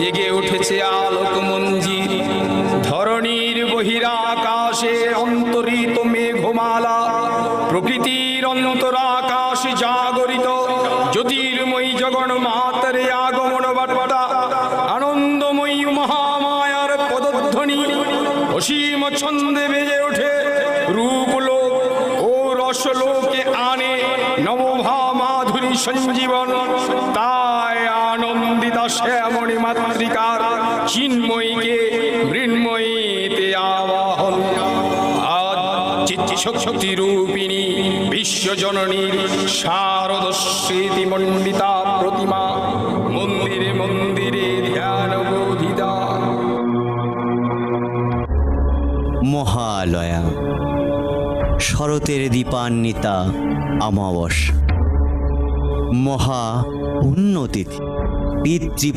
জেগে উঠেছে আলোক মঞ্জির ধরণীর বহিরাকাশে অন্তরিত মেঘমালা, প্রকৃতির অন্তর অন্তরাকাশ জাগরিত। জ্যোতির্ময়ী জগন মাতারে আগমন বার্তা, আনন্দময়ী মহামায়ার পদধ্বনি। অসীম ছন্দে বেজে ওঠে রূপলোক ও রসলোকে আনে নবভা মাধুরী সঞ্জীবন। আনন্দিতা শ্যামণি মাতৃকার চিন্ময়ীকে মৃন্ময়ীতে আবাহন। শক্তি রূপিণী বিশ্বজননীর শারদ স্মৃতি মণ্ডিতা প্রতিমা মন্দিরে মন্দিরে ধ্যান বোধিতা মহালয়া, শরতের দীপান্বিতা, অমাবস্যা, মহা পুণ্যতিথি পিতৃ